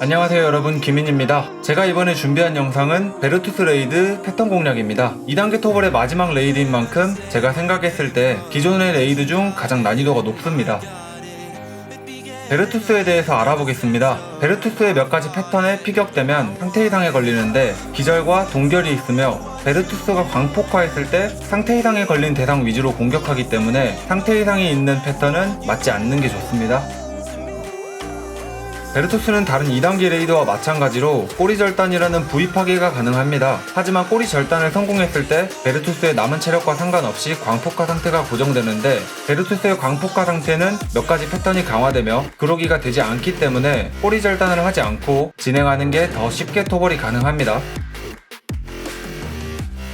안녕하세요 여러분 김인입니다 제가 이번에 준비한 영상은 베르투스 레이드 패턴 공략입니다 2단계 토벌의 마지막 레이드인 만큼 제가 생각했을 때 기존의 레이드 중 가장 난이도가 높습니다 베르투스에 대해서 알아보겠습니다. 베르투스의 몇 가지 패턴에 피격되면 상태 이상에 걸리는데 기절과 동결이 있으며 베르투스가 광폭화했을 때 상태 이상에 걸린 대상 위주로 공격하기 때문에 상태 이상이 있는 패턴은 맞지 않는 게 좋습니다. 베르투스는 다른 2단계 레이더와 마찬가지로 꼬리 절단이라는 부위 파괴가 가능합니다. 하지만 꼬리 절단을 성공했을 때 베르투스의 남은 체력과 상관없이 광폭화 상태가 고정되는데 베르투스의 광폭화 상태는 몇 가지 패턴이 강화되며 그러기가 되지 않기 때문에 꼬리 절단을 하지 않고 진행하는 게 더 쉽게 토벌이 가능합니다.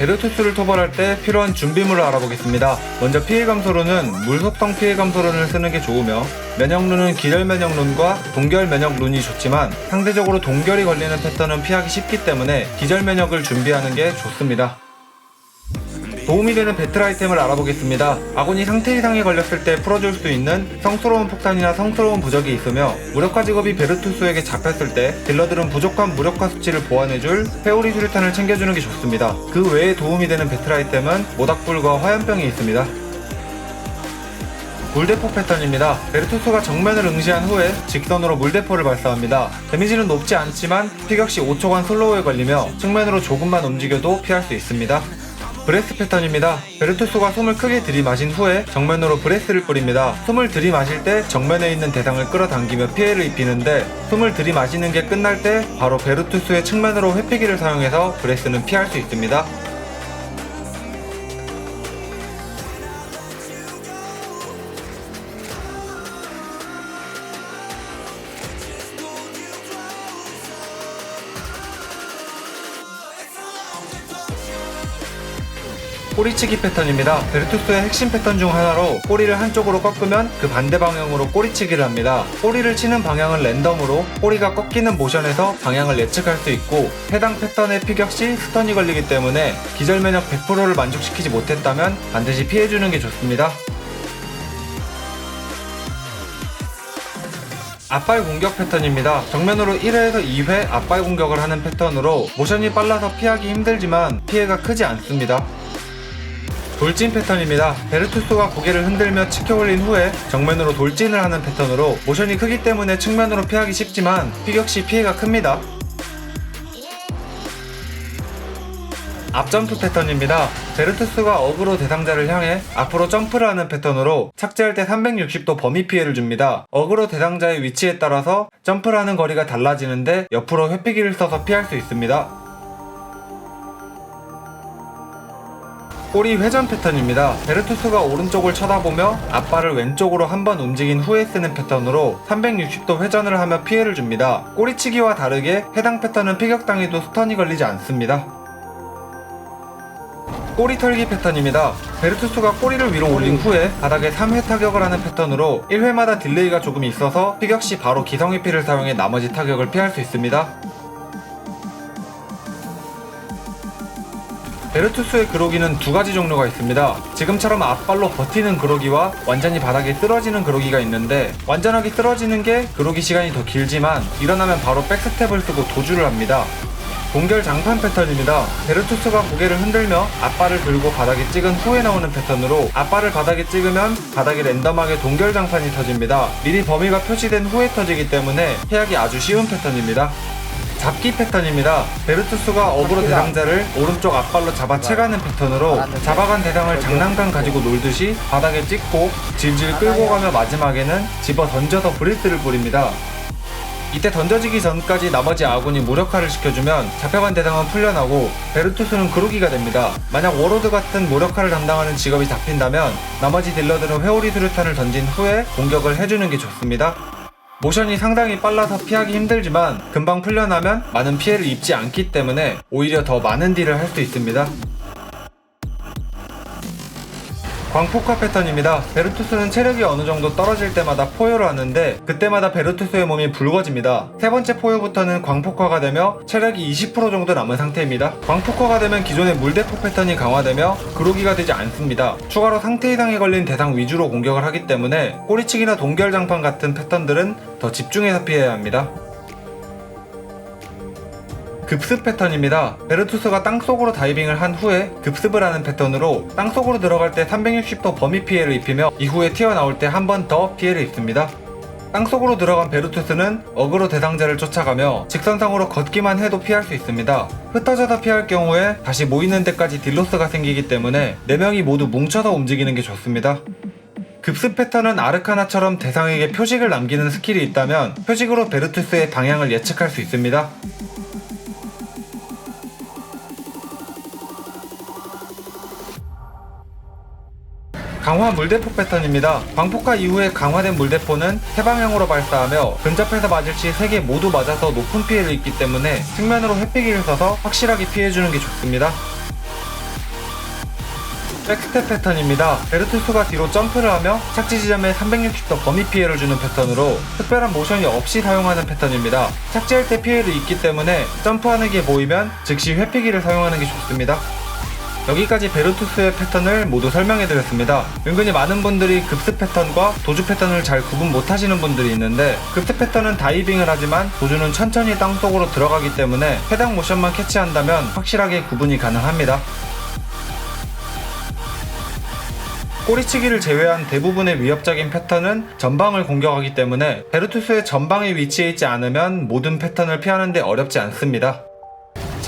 베르투스를 토벌할 때 필요한 준비물을 알아보겠습니다. 먼저 피해 감소루는 물속성 피해 감소룬을 쓰는 게 좋으며 면역룬은 기절 면역룬과 동결 면역룬이 좋지만 상대적으로 동결이 걸리는 패턴은 피하기 쉽기 때문에 기절 면역을 준비하는 게 좋습니다. 도움이 되는 배틀 아이템을 알아보겠습니다. 아군이 상태 이상에 걸렸을 때 풀어줄 수 있는 성스러운 폭탄이나 성스러운 부적이 있으며 무력화 직업이 베르투스에게 잡혔을 때 딜러들은 부족한 무력화 수치를 보완해줄 회오리 수류탄을 챙겨주는 게 좋습니다. 그 외에 도움이 되는 배틀 아이템은 모닥불과 화염병이 있습니다. 물대포 패턴입니다. 베르투스가 정면을 응시한 후에 직선으로 물대포를 발사합니다. 데미지는 높지 않지만 피격 시 5초간 슬로우에 걸리며 측면으로 조금만 움직여도 피할 수 있습니다. 브레스 패턴입니다. 베르투스가 숨을 크게 들이마신 후에 정면으로 브레스를 뿌립니다. 숨을 들이마실 때 정면에 있는 대상을 끌어당기며 피해를 입히는데 숨을 들이마시는 게 끝날 때 바로 베르투스의 측면으로 회피기를 사용해서 브레스는 피할 수 있습니다. 꼬리치기 패턴입니다. 베르투스의 핵심 패턴 중 하나로 꼬리를 한쪽으로 꺾으면 그 반대 방향으로 꼬리치기를 합니다. 꼬리를 치는 방향은 랜덤으로 꼬리가 꺾이는 모션에서 방향을 예측할 수 있고 해당 패턴의 피격 시 스턴이 걸리기 때문에 기절 면역 100%를 만족시키지 못했다면 반드시 피해주는 게 좋습니다. 앞발 공격 패턴입니다. 정면으로 1회에서 2회 앞발 공격을 하는 패턴으로 모션이 빨라서 피하기 힘들지만 피해가 크지 않습니다. 돌진 패턴입니다. 베르투스가 고개를 흔들며 치켜 올린 후에 정면으로 돌진을 하는 패턴으로 모션이 크기 때문에 측면으로 피하기 쉽지만 피격 시 피해가 큽니다. 앞점프 패턴입니다. 베르투스가 어그로 대상자를 향해 앞으로 점프를 하는 패턴으로 착지할 때 360도 범위 피해를 줍니다. 어그로 대상자의 위치에 따라서 점프를 하는 거리가 달라지는데 옆으로 회피기를 써서 피할 수 있습니다. 꼬리 회전 패턴입니다. 베르투스가 오른쪽을 쳐다보며 앞발을 왼쪽으로 한 번 움직인 후에 쓰는 패턴으로 360도 회전을 하며 피해를 줍니다. 꼬리치기와 다르게 해당 패턴은 피격당해도 스턴이 걸리지 않습니다. 꼬리 털기 패턴입니다. 베르투스가 꼬리를 위로 올린 후에 바닥에 3회 타격을 하는 패턴으로 1회마다 딜레이가 조금 있어서 피격 시 바로 기성회피를 사용해 나머지 타격을 피할 수 있습니다. 베르투스의 그로기는 두 가지 종류가 있습니다. 지금처럼 앞발로 버티는 그로기와 완전히 바닥에 쓰러지는 그로기가 있는데 완전하게 쓰러지는 게 그로기 시간이 더 길지만 일어나면 바로 백스텝을 쓰고 도주를 합니다. 동결 장판 패턴입니다. 베르투스가 고개를 흔들며 앞발을 들고 바닥에 찍은 후에 나오는 패턴으로 앞발을 바닥에 찍으면 바닥에 랜덤하게 동결 장판이 터집니다. 미리 범위가 표시된 후에 터지기 때문에 피하기 아주 쉬운 패턴입니다. 잡기 패턴입니다. 베르투스가 어그로 대상자를 오른쪽 앞발로 잡아 채가는 패턴으로 잡아간 대상을 장난감 가지고 놀듯이 바닥에 찍고 질질 끌고 가며 마지막에는 집어 던져서 브리스를 뿌립니다. 이때 던져지기 전까지 나머지 아군이 무력화를 시켜주면 잡혀간 대상은 풀려나고 베르투스는 그루기가 됩니다. 만약 워로드 같은 무력화를 담당하는 직업이 잡힌다면 나머지 딜러들은 회오리 수류탄을 던진 후에 공격을 해주는 게 좋습니다. 모션이 상당히 빨라서 피하기 힘들지만 금방 풀려나면 많은 피해를 입지 않기 때문에 오히려 더 많은 딜을 할 수 있습니다. 광폭화 패턴입니다. 베르투스는 체력이 어느 정도 떨어질 때마다 포효를 하는데 그때마다 베르투스의 몸이 붉어집니다. 세 번째 포효부터는 광폭화가 되며 체력이 20% 정도 남은 상태입니다. 광폭화가 되면 기존의 물대포 패턴이 강화되며 그로기가 되지 않습니다. 추가로 상태 이상에 걸린 대상 위주로 공격을 하기 때문에 꼬리치기나 동결장판 같은 패턴들은 더 집중해서 피해야 합니다. 급습 패턴입니다. 베르투스가 땅속으로 다이빙을 한 후에 급습을 하는 패턴으로 땅속으로 들어갈 때 360도 범위 피해를 입히며 이후에 튀어나올 때 한 번 더 피해를 입습니다. 땅속으로 들어간 베르투스는 어그로 대상자를 쫓아가며 직선상으로 걷기만 해도 피할 수 있습니다. 흩어져서 피할 경우에 다시 모이는 데까지 딜로스가 생기기 때문에 4명이 모두 뭉쳐서 움직이는 게 좋습니다. 급습 패턴은 아르카나처럼 대상에게 표식을 남기는 스킬이 있다면 표식으로 베르투스의 방향을 예측할 수 있습니다. 강화 물대포 패턴입니다. 광폭화 이후에 강화된 물대포는 해방향으로 발사하며 근접해서 맞을 시 3개 모두 맞아서 높은 피해를 입기 때문에 측면으로 회피기를 써서 확실하게 피해주는 게 좋습니다. 백스텝 패턴입니다. 베르투스가 뒤로 점프를 하며 착지 지점에 360도 범위 피해를 주는 패턴으로 특별한 모션이 없이 사용하는 패턴입니다. 착지할 때 피해를 입기 때문에 점프하는 게 보이면 즉시 회피기를 사용하는 게 좋습니다. 여기까지 베르투스의 패턴을 모두 설명해드렸습니다. 은근히 많은 분들이 급습 패턴과 도주 패턴을 잘 구분 못하시는 분들이 있는데 급습 패턴은 다이빙을 하지만 도주는 천천히 땅속으로 들어가기 때문에 해당 모션만 캐치한다면 확실하게 구분이 가능합니다. 꼬리치기를 제외한 대부분의 위협적인 패턴은 전방을 공격하기 때문에 베르투스의 전방에 위치해 있지 않으면 모든 패턴을 피하는데 어렵지 않습니다.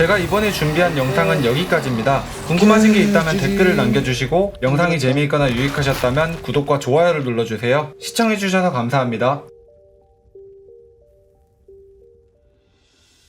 제가 이번에 준비한 영상은 여기까지입니다. 궁금하신 게 있다면 댓글을 남겨주시고 영상이 재미있거나 유익하셨다면 구독과 좋아요를 눌러주세요. 시청해주셔서 감사합니다.